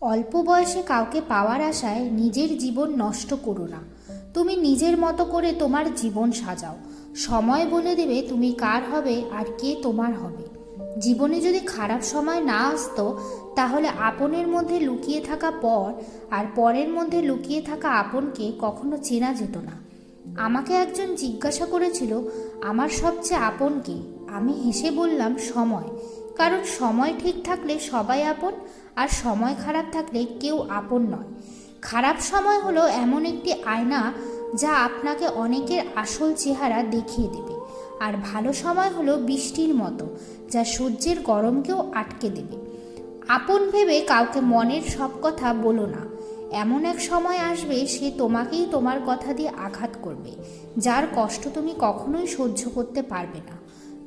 অল্প বয়সে কাউকে পাওয়ার আশায় নিজের জীবন নষ্ট করো না। তুমি নিজের মতো করে তোমার জীবন সাজাও। সময় বলে দেবে তুমি কার হবে আর কে তোমার হবে। জীবনে যদি খারাপ সময় না আসতো, তাহলে আপনের মধ্যে লুকিয়ে থাকা পর আর পরের মধ্যে লুকিয়ে থাকা আপনকে কখনো চেনা যেত না। আমাকে একজন জিজ্ঞাসা করেছিল, আমার সবচেয়ে আপন কে? আমি হেসে বললাম, সময়। কারণ সময় ঠিক থাকলে সবাই আপন আর সময় খারাপ থাকলে কেউ আপন নয়। খারাপ সময় হলো এমন একটি আয়না যা আপনাকে অনেকের আসল চেহারা দেখিয়ে দেবে। আর ভালো সময় হলো বৃষ্টির মতো, যা সূর্যের গরমকেও আটকে দেবে। আপন ভেবে কাউকে মনের সব কথা বলো না। এমন এক সময় আসবে, সে তোমাকেই তোমার কথা দিয়ে আঘাত করবে, যার কষ্ট তুমি কখনোই সহ্য করতে পারবে না।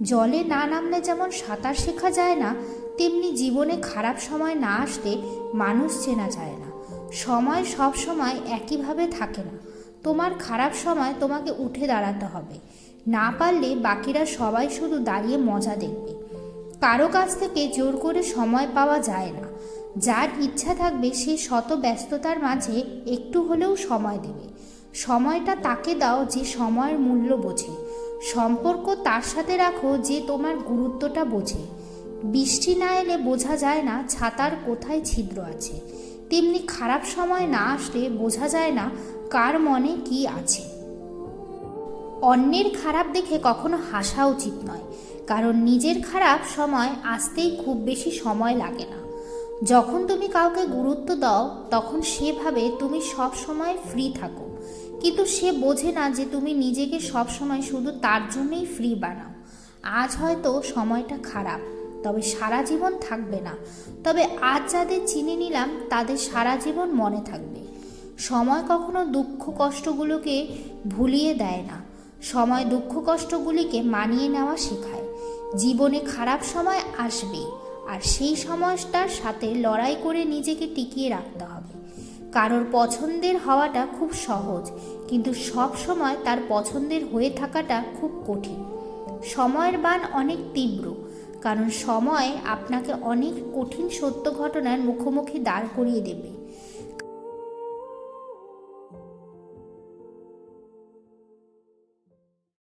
জলে না নামলে যেমন সাঁতার শেখা যায় না, তেমনি জীবনে খারাপ সময় না আসলে মানুষ চেনা যায় না। সময় সব সময় একইভাবে থাকে না। তোমার খারাপ সময় তোমাকে উঠে দাঁড়াতে হবে। না পারলে বাকিরা সবাই শুধু দাঁড়িয়ে মজা দেখবে। কারও কাছ থেকে জোর করে সময় পাওয়া যায় না। যার ইচ্ছা থাকবে সে শত ব্যস্ততার মাঝে একটু হলেও সময় দেবে। সময়টা তাকে দাও যে সময়ের মূল্য বোঝে। সম্পর্ক তার সাথে রাখো যে তোমার গুরুত্বটা বোঝে। বৃষ্টি না এলে বোঝা যায় না ছাতার কোথায় ছিদ্র আছে। তেমনি খারাপ সময় না আসলে বোঝা যায় না কার মনে কি আছে। অন্যের খারাপ দেখে কখনো হাসা উচিত নয়, কারণ নিজের খারাপ সময় আসতেই খুব বেশি সময় লাগে না। যখন তুমি কাউকে গুরুত্ব দাও, তখন সেভাবে তুমি সব সময় ফ্রি থাকো। কিন্তু সে বোঝে না যে তুমি নিজেকে সব সময় শুধু তার জন্যই ফ্রি বানাও। আজ হয়তো সময়টা খারাপ, তবে সারা জীবন থাকবে না। তবে আজ যাদের চিনে নিলাম, তাদের সারা জীবন মনে থাকবে। সময় কখনো দুঃখ কষ্টগুলোকে ভুলিয়ে দেয় না। সময় দুঃখ কষ্টগুলিকে মানিয়ে নেওয়া শেখায়। জীবনে খারাপ সময় আসবে আর সেই সমাজটার সাথে লড়াই করে নিজেকে টিকিয়ে রাখতে হবে। কারোর পছন্দের হওয়াটা খুব সহজ, কিন্তু সব সময় তার পছন্দের হয়ে থাকাটা খুব কঠিন। সময়ের বান অনেক তীব্র, কারণ সময় আপনাকে অনেক কঠিন সত্য ঘটনার মুখোমুখি দাঁড় করিয়ে দেবে।